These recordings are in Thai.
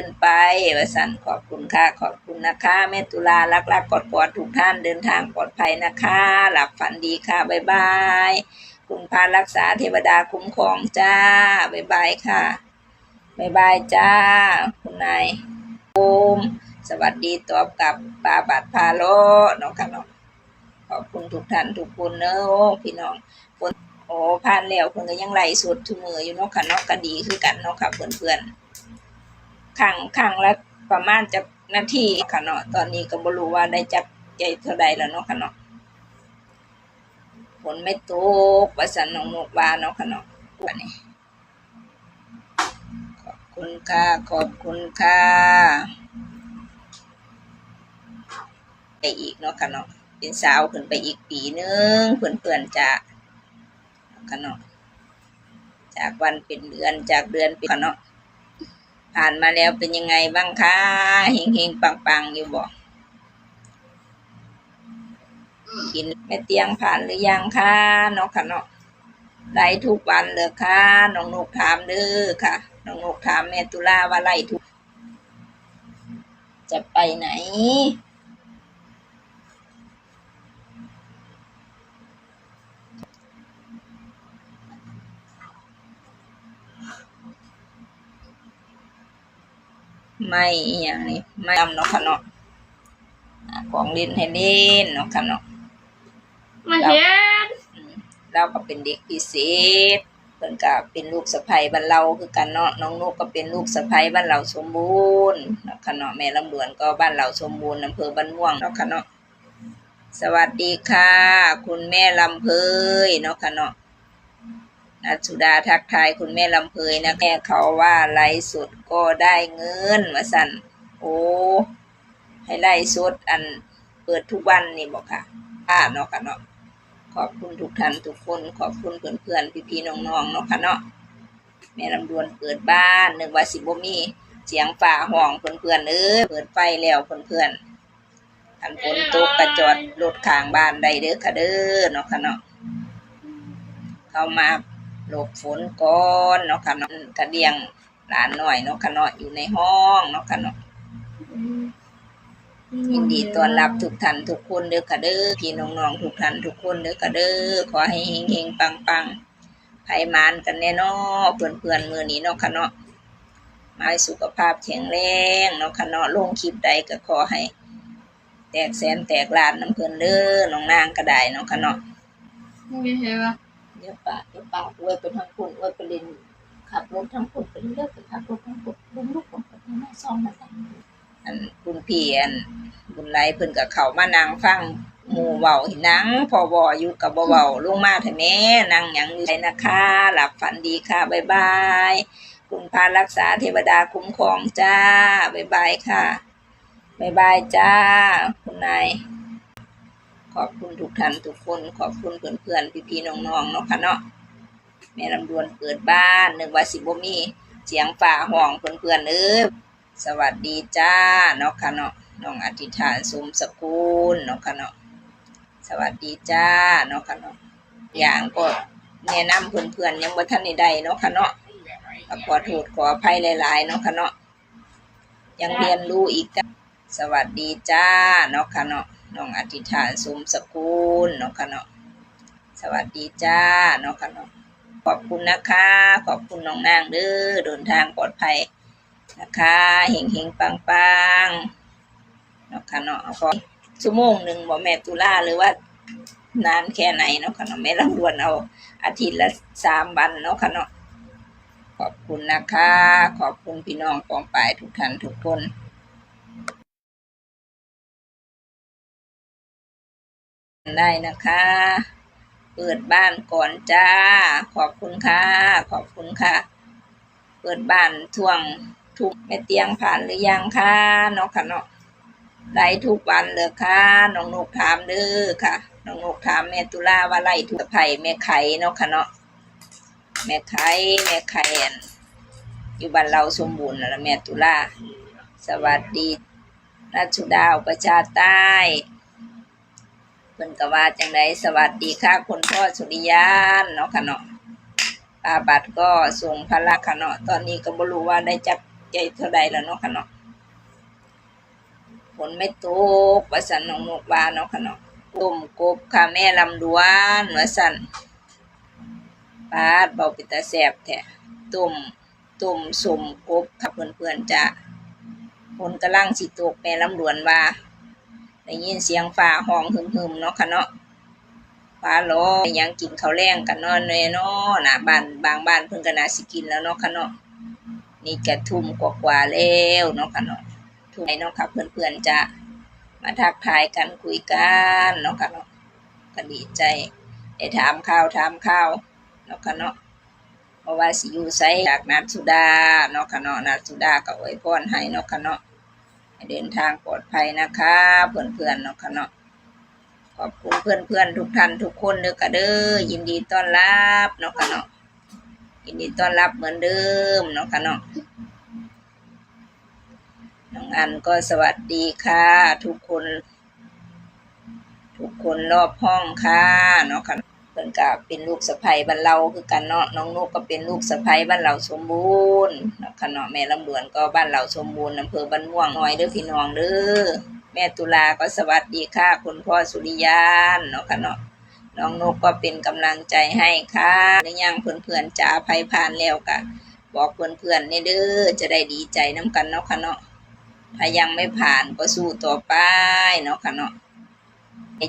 ขึ้นไปวสันขอบคุณค่ะ ขอบคุณนะคะแม่ตุลารักรักกอดกอดทุกท่านเดินทางปลอดภัยนะคะ หลับฝันดีค่ะบ๊ายบายคุณพารักษาเทวดาคุ้มครองจ้าบ๊ายบายค่ะบ๊ายบายจ้า คุณนายโอมสวัสดีตอบกับปาบัดพาโลนาะค่ะเนาะขอบคุณทุกท่านทุกคนเนอะพี่น้องคนโอ้ผ่านแล้วเพิ่นก็ยังไล่สดทุกมืออยู่เนาะค่ะเนาะก็ดีคือกันเนาะค่ะเพื่อนๆ ครั้งครั้งละประมาณจะนาทีค่ะเนาะตอนนี้ก็บ่รู้ว่าได้จักใจเท่าใดแล้วเนาะค่ะเนาะฝนไม่ตกว่าสันนองนกว่าเนาะค่ะเนาะวันนี้ขอบคุณค่ะขอบคุณค่ะไปอีกเนาะค่ะเนาะเป็นสาวขึ้นไปอีกปีนึงเพื่อนๆจะเนาะค่ะเนาะจากวันเป็นเดือนจากเดือนเป็นค่ะเนาะ ผ่านมาแล้วเป็นยังไงบ้างคะเฮงเฮงปังปังอยู่บอกกินแม่เตียงผ่านหรือยังคะน้องค่ะเนาะไล่ทุกวันเลยค่ะน้องนกถามเด้อค่ะน้องนกถามแม่ตุลาว่าไล่ทุก จะไปไหน ไม่อหย่างนี้ไม่ทำเนาะค่ะเนาะอ่าของเล่นให้เล่นเนาะค่ะเนาะมาเห็นอืมเราก็เป็นเด็กพิเศษเพิ่นก็เป็นลูกสะใภ้บ้านเราคือกันเนาะน้องนุกก็เป็นลูกสะใภ้บ้านเราสมบูรณ์เนาะค่ะเนาะแม่ลำดวนก็บ้านเราสมบูรณ์อำเภอบ้านม่วงเนาะค่ะเนาะสวัสดีค่ะ คุณแม่ลำเพยเนาะค่ะเนาะ นัทสุดาทักทายคุณแม่ลำเพยนะแม่เขาว่าไลฟ์สดก็ได้เงินว่าสั่นโอ้ให้ไลฟ์สดอันเปิดทุกวันนี่บอกค่ะอ่าเนาะค่ะเนาะขอบคุณทุกท่านทุกคนขอบคุณเพื่อนๆพี่ๆน้องๆเนาะค่ะเนาะแม่ลำดวนเปิดบ้านหนึกว่าสิบมีเสียงฝ่าห้องเพื่อนๆเอ้ยเปิดไฟแล้วเพื่อนๆอันฝนตกกระจอดรถข้างบ้านได้เด้อค่ะเด้อเนาะค่ะเนาะเข้ามา หลบฝนก่อนเนาะค่ะเนาะกระเดียงหลานหน่อยเนาะค่ะเนาะอยู่ในห้องเนาะค่ะเนาะยินดีต้อนรับทุกท่านทุกคนเด้อค่ะเด้อพี่น้องๆทุกท่านทุกคนเด้อค่ะเด้อขอให้เฮงๆปังๆไผมานกันแน่เนาะเพื่อนมือนี้เนาะค่ะเนาะมาสุขภาพแข็งแรงเนาะค่ะเนาะลงคลิปใดก็ขอให้ แตกแสนแตกลานน้ำเพิ่นเด้อน้องนางก็ได้เนาะค่ะเนาะไม่เห็นปะ เดี๋ยวปากเดี๋ยวปากอวยไปทางคุณอวยไปเล่นขับรถทางคุณไปเรื่อยไปขับรถทางคุณลุงลูกผมไปทางหน้าซองมาสั่งอันคุณพี่อันบุญไลเพิ่นก็เขามานั่งฟังหมู่เว้าห้หนังพอบ่อยู่กับบ่เว้าลงมาเถอะแม่นั่งหยังอยู่ไสนะคะ หลับฝันดีค่ะบ๊ายบายคุณพารักษาเทวดาคุ้มครองจ้าบ๊ายบายค่ะบ๊ายบายจ้า คุณนาย ขอบคุณทุกท่านทุกคน ขอบคุณเพื่อนๆพี่ๆน้องๆเนาะค่ะเนาะแม่ลำดวนเปิดบ้านหนึกว่าสิบมีเสียงฝ่าห้องเพื่อนๆเอ้ยสวัสดีจ้าเนาะค่ะเนาะน้องอธิษฐานสมสกุลเนาะค่ะเนาะสวัสดีจ้าเนาะค่ะเนาะอย่างก็แนะนำเพื่อนๆยังบ่ทันได้ได้เนาะค่ะเนาะขอโทษขออภัยหลายๆเนาะค่ะเนาะยังเรียนรู้อีกจ้าสวัสดีจ้าเนาะค่ะเนาะ น้องอธิษฐานสมสกุลเนาะค่ะเนาะสวัสดีจ้าเนาะค่ะเนาะขอบคุณนะคะ ขอบคุณน้องนางเด้อเดินทางปลอดภัยนะคะเฮงเฮงปังปังเนาะค่ะเนาะพอชั่วโมงหนึ่งบ่แม่ตุลาหรือว่านานแค่ไหนเนาะค่ะเนาะแม่ลำดวนเอาอาทิตย์ละสามวันเนาะค่ะเนาะขอบคุณนะคะ ขอบคุณพี่น้องกองปลายทุกท่านทุกคน ได้นะคะ เปิดบ้านก่อนจ้า ขอบคุณค่ะ ขอบคุณค่ะ เปิดบ้านช่วงทุกแม่เตียงผ่านหรือยังคะเนาะค่ะเนาะไล่ทุกวันเลยค่ะน้องนกถามเด้อค่ะน้องนกถามแม่ตุลาว่าไล่ทุกไผ่แม่ไข่เนาะค่ะเนาะแม่ไข่แม่ไข่อันอยู่บ้านเราสมบูรณ์แล้วแม่ตุลาสวัสดีราชดาอุปชาใต้ เพิ่นก็ว่าจังไดสวัสดีค่ะคุณพ่อสุริยานเนาะค่ะเนาะปาบัตรก็ส่งพละค่ะเนาะตอนนี้ก็บ่รู้ว่าได้จักใจเท่าใดแล้วเนาะค่ะเนาะฝนไม่ตกว่าสันนองนกวาเนาะค่ะเนาะต้มกบค่ะแม่ลำดวนว่าสันปาดเบาปิตาแสบแท้ต้มต้มสมกบค่ะเพื่อนๆจะฝนกำลังสิตกแม่ลำดวนว่า ได้ยินเสียงฟ้าห้องหึมๆเนาะค่ะเนาะฟ้าร้องยังกินข้าวแรงกันนอนเนเนาะนะบ้านบางบ้านเพิ่นก็น่าสิกินแล้วเนาะค่ะเนาะนี่จะทุ่มกว่าๆแล้วเนาะค่ะเนาะทุ่มให้เนาะค่ะเพื่อนๆจะมาทักทายกันคุยกันเนาะค่ะเนาะก็ดีใจได้ถามข่าวถามข่าวเนาะค่ะเนาะเพราะว่าสิอยู่ไสจากนัดสุดาเนาะค่ะเนาะนัดสุดาก็อวยพรให้เนาะค่ะเนาะ เดินทางปลอดภัยนะคะ เพื่อนๆเนาะค่ะเนาะขอบคุณเพื่อนเพื่อนๆทุกท่านทุกคนเด้อกระเด้อยินดีต้อนรับเนาะค่ะเนาะยินดีต้อนรับเหมือนเดิมเนาะค่ะเนาะน้องอันก็สวัสดีค่ะ ทุกคน ทุกคนรอบห้องค่ะเนาะค่ะ พิ่นก็เป็นลูกสะใภ้บ้านเราคือกันเนาะน้องนุกก็เป็นลูกสะใภ้บ้านเราสมบูรณ์นาะค่ะเนาะแม่ลำดวนก็บ้านเราสมบูรณ์อำเภอบ้านม่วงน้อยเด้อพี่น้องเด้อแม่ตุลาก็สวัสดีค่ะคุณพ่อสุริยานเนาะค่ะเนาะน้องนกก็เป็นกำลังใจให้ค่ะหรือยังเพื่อนๆจ๋าภัยผ่านแล้วกะบอกเพื่อนๆนี่เด้อจะได้ดีใจน้ำกันเนาะค่ะเนาะถ้ายังไม่ผ่านก็สู้ต่อไปเนาะค่ะเนาะ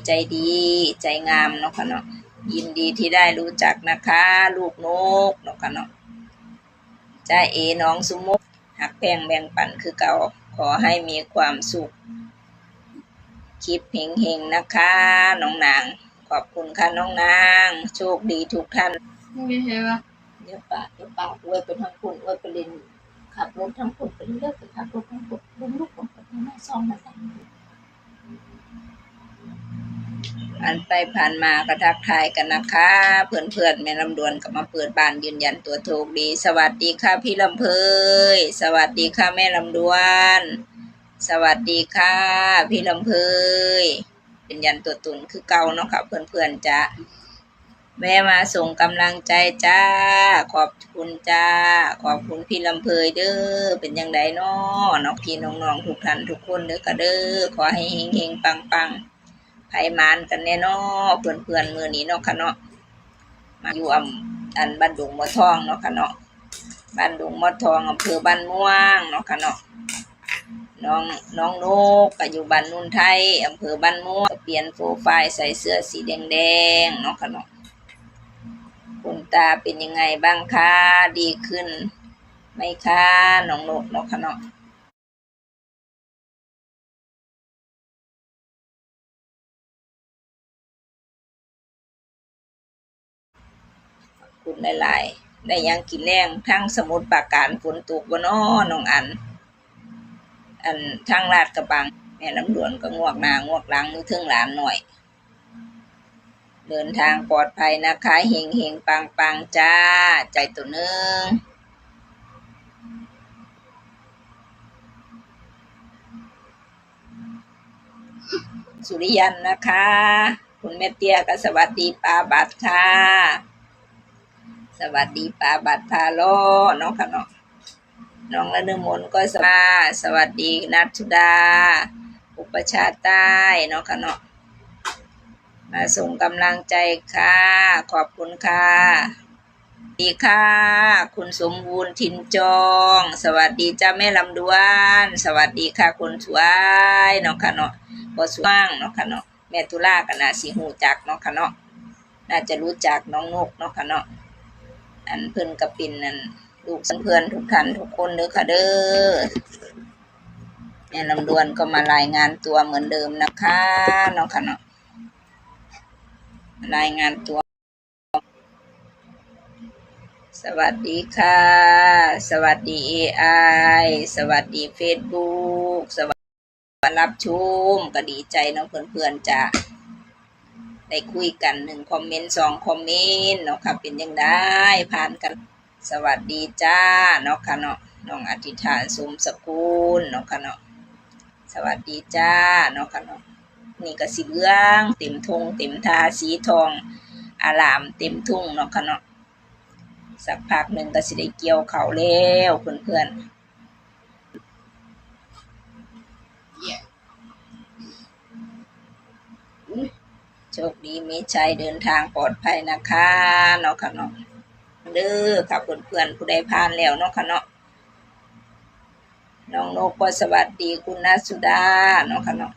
ใจดีใจงามเนาะค่ะเนาะ ยินดีที่ได้รู้จักนะคะ ลูกนกเนาะค่ะเนาะจ้าเอน้องสุมุกหักแพงแบ่งปันคือเก่าขอให้มีความสุข คลิปเฮงๆนะคะ น้องนาง ขอบคุณค่ะน้องนาง โชคดีทุกท่านมึงมีเห็นปะเดี๋ยวปากเดี๋ยวปากอวยไปทางคุณอวยไปเรียนขับรถทั้งคุณไปเรื่อยๆไปขับรถทั้งคุณลุงลูกผมไปแม่ซองมาแต่ง อันไปผ่านมาก็ทักทายกันนะคะ เพื่อนๆแม่ลำดวนก็มาเปิดบ้านยืนยันตัวถูกดี สวัสดีค่ะพี่ลำเพยสวัสดีค่ะแม่ลำดวน สวัสดีค่ะพี่ลำเพยเป็นยันตัวตุนคือเก่าเนาะค่ะเพื่อนๆจะแม่มาส่งกำลังใจจ้า ขอบคุณจ้า ขอบคุณพี่ลำเพยเด้อ เป็นยังไงเนาะน้องพี่น้องๆทุกท่านทุกคนเด้อค่ะเด้อ ขอให้เฮงๆปังๆ ไผมานกันแน่เนาะเพื่อนๆมือนี้เนาะค่ะเนาะมาอยู่อำอันบ้านดุงมะทองเนาะค่ะเนาะบ้านดุงมะทองอำเภอบ้านม่วงเนาะค่ะเนาะน้องน้องนกก็อยู่บ้านนุ่นไทยอำเภอบ้านม่วงเปลี่ยนโปรไฟล์ใส่เสื้อสีแดงๆเนาะค่ะเนาะคุณตาเป็นยังไงบ้างคะดีขึ้นไหมคะน้องนกเนาะค่ะเนาะ คุณหลายๆได้ยังกินแรงทั้งสมุดปราการฝนตกบ่น้อน้องอัน อันทางลาดกระบังแม่ลำดวนก็งวกหน้างวกหลังมือเทิงหลานหน่อย เดินทางปลอดภัยนะคะเฮงเฮงปังปังจ้า ใจตัวนึงสุริยันนะคะ คุณแม่เตี้ยก็สวัสดีปาบัตรค่ะ สวัสดีปาบัตรพาโลนาะค่ะเนาะน้องละนึมนก็สวัสดีสวัสดีนัทสุดา อุปชาติใต้เนาะค่ะเนาะมาส่งกำลังใจค่ะ ขอบคุณค่ะ ดีค่ะ คุณสมบูรณ์ทินจอง สวัสดีจ้าแม่ลำดวน สวัสดีค่ะคุณสวยเนาะค่ะเนาะบ่สว่างเนาะค่ะเนาะแม่ตุลากันนาสิหูจักเนาะค่ะเนาะน่าจะรู้จักน้องนกเนาะค่ะเนาะ อันเพิ่นก็เป็นนั่นลูกเพื่อนทุกท่านทุกคนเด้อค่ะเด้อแม่ลำดวนก็มารายงานตัวเหมือนเดิมนะคะเนาะค่ะเนาะรายงานตัว สวัสดีค่ะ สวัสดี AI สวัสดี Facebook สวัสดีรับชมก็ดีใจเนาะเพื่อนๆจะ ได้คุยกันหนึ่งคอมเมนต์สองคอมเมนต์เนาะค่ะเป็นยังได้ผ่านกันสวัสดีจ้าเนาะค่ะเนาะน้องอธิษฐานสมสกุลเนาะค่ะเนาะสวัสดีจ้าเนาะค่ะเนาะนี่ก็สีเหลืองเต็มทงเต็มทาสีทองอารามเต็มทุ่งเนาะค่ะเนาะสักพักหนึ่งก็สิได้เกี่ยวเขาแล้วเพื่อนๆ โชคดีมีชัยเดินทางปลอดภัยนะคะเนาะค่ะเนาะเด้อค่ะเพื่อนๆผู้ใดผ่านแล้วเนาะค่ะเนาะน้องนกก็สวัสดีคุณนัสุดาเนาะค่ะเนาะ